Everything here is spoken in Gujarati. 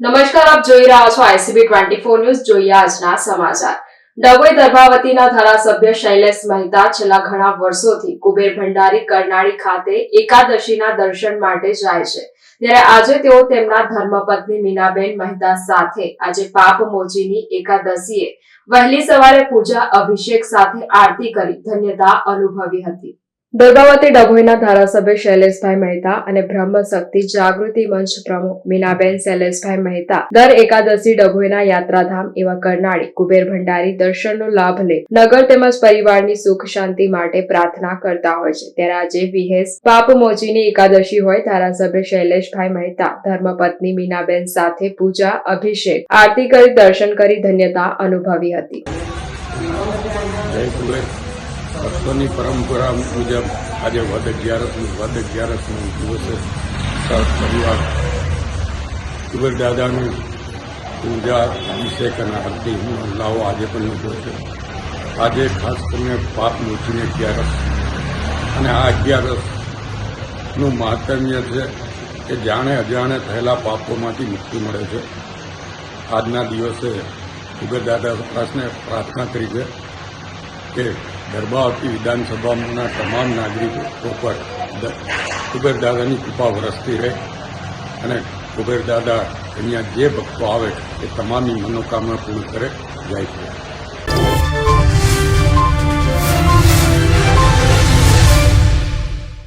નમસ્કાર, આપ જોઈ રહ્યા છો આઈસીબી ટ્વેન્ટી ફોર ન્યૂઝ. જોઈએ આજના સમાચાર. ડભોઈ દર્ભાવતીના ધારાસભ્ય શૈલેષ મહેતા છેલ્લા ઘણા વર્ષોથી કુબેર ભંડારી કરનાળી ખાતે એકાદશીના દર્શન માટે જાય છે. ત્યારે આજે તેઓ તેમના ધર્મપત્ની મીનાબેન મહેતા સાથે, આજે પાપ મોચીની એકાદશીએ વહેલી સવારે પૂજા અભિષેક સાથે આરતી કરી ધન્યતા અનુભવી હતી. દર્ભાવતી ડભોઈના ધારાસભ્ય શૈલેષભાઈ મહેતા અને બ્રહ્મ શક્તિ જાગૃતિ મંચ પ્રમુખ મીનાબેન શૈલેષભાઈ મહેતા દર એકાદશી ડભોઈના યાત્રાધામ એવા કરનાળી કુબેર ભંડારી દર્શનનો લાભ લે. નગર તેમજ પરિવારની સુખ શાંતિ માટે પ્રાર્થના કરતા હોય છે. ત્યારે આજે વિહેસ પાપ મોચીની એકાદશી હોય ધારાસભ્ય શૈલેષભાઈ મહેતા, ધર્મપત્ની મીનાબેન સાથે પૂજા, અભિષેક, આરતી કરી, દર્શન કરી ધન્યતા અનુભવી હતી. ભક્તોની પરંપરા મુજબ આજે વદ અગિયારસનું વદ અગિયારસનું દિવસે પરિવાર કુબેર દાદાની પૂજા, અભિષેક અને આરતીનો લાવો આજે પણ લીધો છે. આજે ખાસ કરીને પાપ મોચીને અગિયારસ. અને આ અગિયારસનું મહાત્મ્ય છે કે જાણે અજાણે થયેલા પાપોમાંથી મુક્તિ મળે છે. આજના દિવસે કુબેર દાદા પ્રાર્થના કરી છે કે ગર્ભાવતી વિધાનસભાના તમામ નાગરિકો પર કુબેર દાદાની કૃપા વરસતી રહે અને કુબેર દાદા અહીંયા જે ભક્તો આવે એ તમામની મનોકામના પૂરી કરે. જાય છે